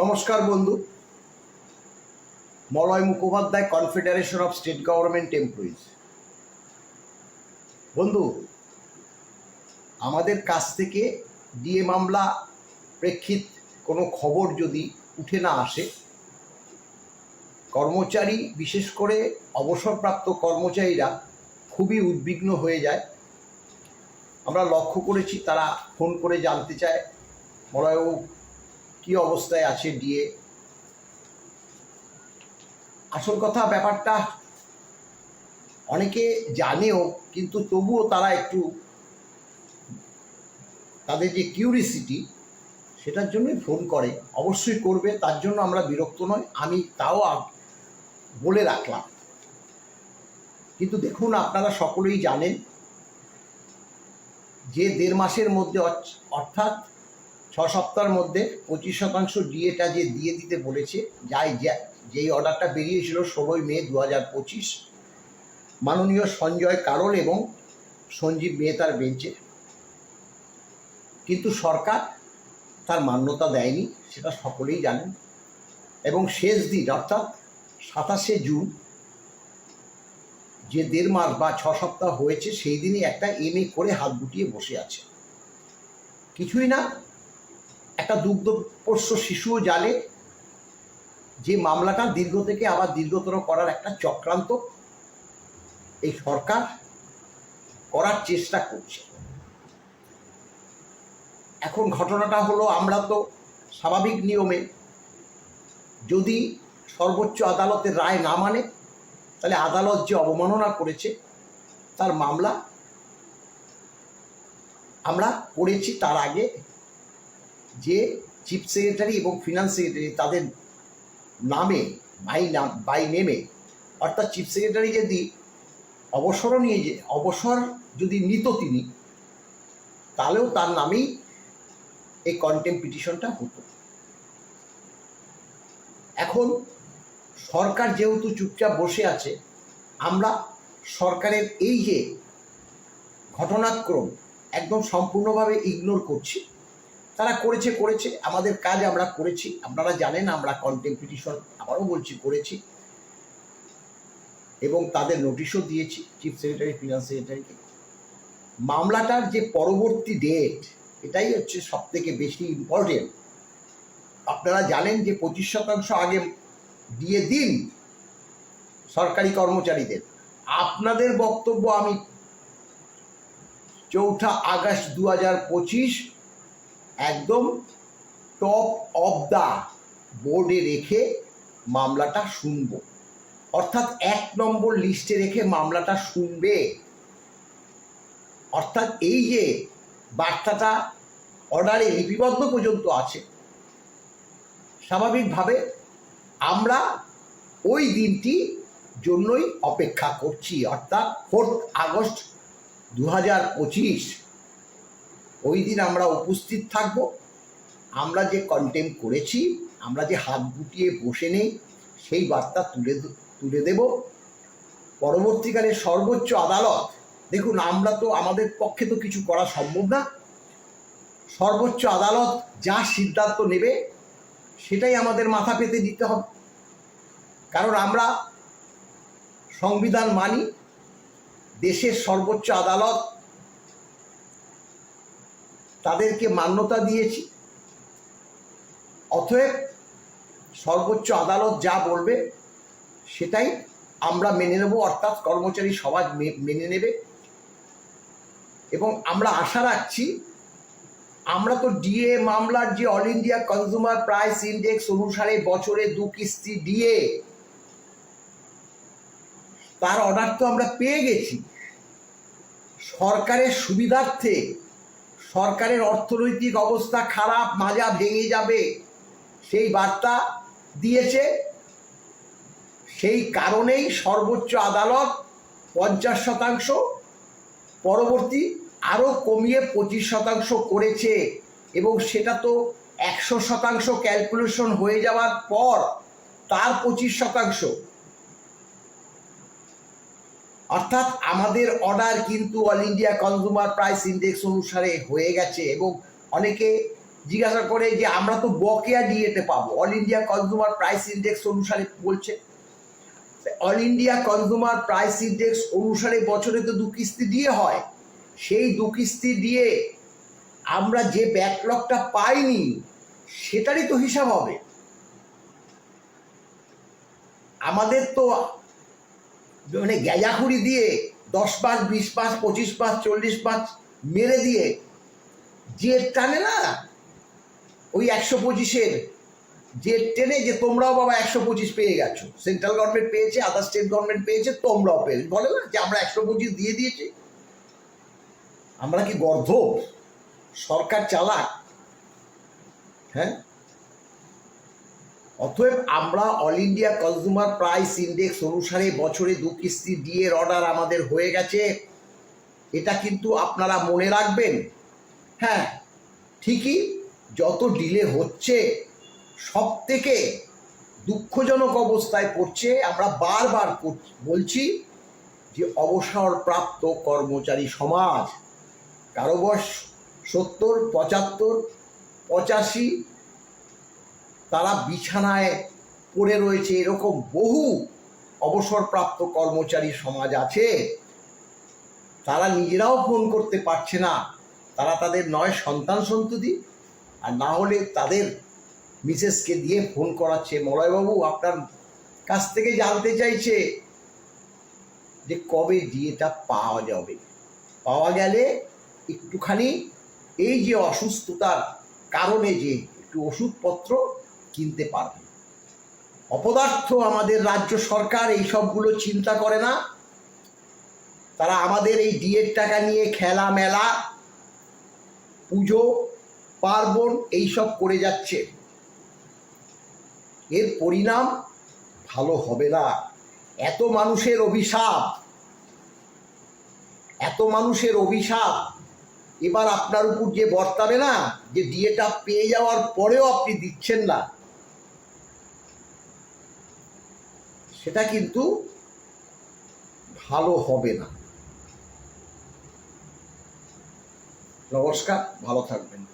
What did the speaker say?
নমস্কার বন্ধু। Malay Mukhopadhyay confederation of state government employees বন্ধু, আমাদের কাছ থেকে ডিএ মামলা প্রেক্ষিত কোনো খবর যদি উঠে না আসে, কর্মচারী, বিশেষ করে অবসরপ্রাপ্ত কর্মচারীরা খুবই উদ্বিগ্ন হয়ে যায়। আমরা লক্ষ্য করেছি, তারা ফোন করে জানতে চায়। মলয়বাবু কি অবস্থায় আছে ডিএ আসল কথা, ব্যাপারটা অনেকে জানেও, কিন্তু তবুও তারা একটু তাদের যে কিউরিসিটি সেটার জন্যই ফোন করে। অবশ্যই করবে, তার জন্য আমরা বিরক্ত নয় আমি তাও বলে রাখলাম। কিন্তু দেখুন, আপনারা সকলেই জানেন যে দেড় মাসের মধ্যে অর্থাৎ ছ সপ্তাহের মধ্যে পঁচিশ শতাংশ ডিএটা যে দিয়ে দিতে বলেছে, যাই যা- যেই অর্ডারটা বেরিয়েছিল ষোলোই মে দু হাজার পঁচিশ, মাননীয় সঞ্জয় কারল এবং সঞ্জীব মেহতার বেঞ্চে কিন্তু সরকার তার মান্যতা দেয়নি, সেটা সকলেই জানেন। এবং শেষ দিন, অর্থাৎ সাতাশে জুন, যে দেড় মাস বা ছ সপ্তাহ হয়েছে, সেই দিনই একটা এমএ করে হাত গুটিয়ে বসে আছে। কিছুই না একটা দুগ্ধপোষ্য শিশুও জানে যে মামলাটা দীর্ঘ থেকে আবার দীর্ঘতর করার একটা চক্রান্ত এই সরকার করার চেষ্টা করছে। এখন ঘটনাটা হলো, আমরা তো স্বাভাবিক নিয়মে যদি সর্বোচ্চ আদালতের রায় না মানে তাহলে আদালত যে অবমাননা করেছে, তার মামলা আমরা করেছি, তার আগে যে চিফ সেক্রেটারি এবং ফিনান্স সেক্রেটারি তাদের নামে বাই নাম বাই নেমে অর্থাৎ চিফ সেক্রেটারি যদি অবসরও নিয়ে যে, অবসর যদি নিত তিনি, তাহলেও তার নামেই এই কন্টেম পিটিশনটা হতো। এখন সরকার যেহেতু চুপচাপ বসে আছে, আমরা সরকারের এই যে ঘটনাক্রম একদম সম্পূর্ণভাবে ইগনোর করছি। তারা করেছে করেছে। আমাদের কাজ আমরা করেছি। আপনারা জানেন, আমরা কন্টেম্পিটিশন আবারও বলছি, করেছি। এবং তাদের নোটিশও দিয়েছি চিফ সেক্রেটারি ফিনান্স সেক্রেটারিকে মামলাটার যে পরবর্তী ডেট এটাই হচ্ছে সব থেকে বেশি ইম্পর্টেন্ট আপনারা জানেন যে পঁচিশ শতাংশ আগে দিয়ে দিন সরকারি কর্মচারীদের। আপনাদের বক্তব্য আমি চৌঠা আগস্ট দু হাজার পঁচিশ একদম টপ অফ দ্য বোর্ডে রেখে মামলাটা শুনব। অর্থাৎ এক নম্বর লিস্টে রেখে মামলাটা শুনবে। অর্থাৎ এই যে বার্তাটা অর্ডারে লিপিবদ্ধ পর্যন্ত আছে, স্বাভাবিকভাবে আমরা ওই দিনটি জন্যই অপেক্ষা করছি, অর্থাৎ ফোর্থ আগস্ট দু হাজার পঁচিশ। ওই দিন আমরা উপস্থিত থাকব। আমরা যে কন্টেম করেছি, আমরা যে হাত গুটিয়ে বসে নেই, সেই বার্তা তুলে তুলে দেব। পরবর্তীকালে সর্বোচ্চ আদালত, দেখুন আমরা তো আমাদের পক্ষে তো কিছু করা সম্ভব না। সর্বোচ্চ আদালত যা সিদ্ধান্ত নেবে, সেটাই আমাদের মাথা পেতে দিতে হবে। কারণ আমরা সংবিধান মানি, দেশের সর্বোচ্চ আদালত তাদেরকে মান্যতা দিয়েছি। অতএব সর্বোচ্চ আদালত যা বলবে, সেটাই আমরা মেনে নেব, অর্থাৎ কর্মচারী সমাজ মেনে নেবে। এবং আমরা আশা রাখছি, আমরা তো ডিএ মামলার যে all India consumer price index অনুসারে বছরে দু কিস্তি ডিএ তার অর্ডার তো আমরা পেয়ে গেছি। সরকারের সুবিধার্থে সরকারের অর্থনৈতিক অবস্থা খারাপ, মাজা ভেঙে যাবে, সেই বার্তা দিয়েছে। সেই কারণেই সর্বোচ্চ আদালত পঞ্চাশ শতাংশ, পরবর্তী আরও কমিয়ে পঁচিশ শতাংশ করেছে এবং সেটা তো একশো শতাংশ ক্যালকুলেশন হয়ে যাওয়ার পর তার পঁচিশ শতাংশ অর্থাৎ আমাদের অর্ডার কিন্তু all India consumer price index অনুসারে হয়ে গেছে এবং অনেকে জিজ্ঞাসা করে যে আমরা তো বকেয়া ডিএতে পাবো। All India consumer price index অনুসারে বলছে। All India consumer price index অনুসারে বছরে তো দু কিস্তি দিয়ে হয়। সেই দু কিস্তি দিয়ে আমরা যে ব্যাকলগটা পাইনি, সেটারই তো হিসাব হবে। আমাদের তো মানে গ্যাজাখুরি দিয়ে দশ পাঁচ, বিশ পাঁচ, পঁচিশ পাঁচ, চল্লিশ পাঁচ মেরে দিয়ে যে টানে না, ওই একশো পঁচিশের যে টেনে যে তোমরাও বাবা একশো পঁচিশ পেয়ে গেছো, সেন্ট্রাল গভর্নমেন্ট পেয়েছে আদার স্টেট গভর্নমেন্ট পেয়েছে, তোমরাও পেয়েছে বলে না যে আমরা একশো পঁচিশ দিয়ে দিয়েছি? আমরা কি গর্ধ সরকার চালাক? হ্যাঁ? অতএব আমরা all India consumer price index অনুসারে বছরে দু কিস্তি ডিএর অর্ডার আমাদের হয়ে গেছে। এটা কিন্তু আপনারা মনে রাখবেন। হ্যাঁ ঠিকই যত ডিলে হচ্ছে সব থেকে দুঃখজনক অবস্থায় পড়ছে, আমরা বারবার বলছি যে অবসরপ্রাপ্ত কর্মচারী সমাজ, কারও বয়স সত্তর, পঁচাত্তর, পঁচাশি তারা বিছানায় পড়ে রয়েছে। এরকম বহু অবসরপ্রাপ্ত কর্মচারী সমাজ আছে। তারা নিজেরাও ফোন করতে পারছে না। তারা তাদের নয় সন্তান সন্ততি আর না হলে তাদের মিসেসকে দিয়ে ফোন করাচ্ছে। মলয়বাবু, আপনার কাছ থেকে জানতে চাইছে যে কবে ডিএটা পাওয়া যাবে। পাওয়া গেলে একটুখানি এই যে অসুস্থতার কারণে যে একটু ওষুধপত্র কিনতে পারবে। অপদার্থ আমাদের রাজ্য সরকার এই সবগুলো চিন্তা করে না। তারা আমাদের এই ডিএর টাকা নিয়ে খেলা মেলা, পুজো, পার্বণ এইসব করে যাচ্ছে। এর পরিণাম ভালো হবে না। এত মানুষের অভিশাপ, এত মানুষের অভিশাপ। এবার আপনার উপর যে বর্তাবে না, যে ডিএটা পেয়ে যাওয়ার পরেও আপনি দিচ্ছেন না। সেটা কিন্তু ভালো হবে না। নমস্কার ভালো থাকবেন।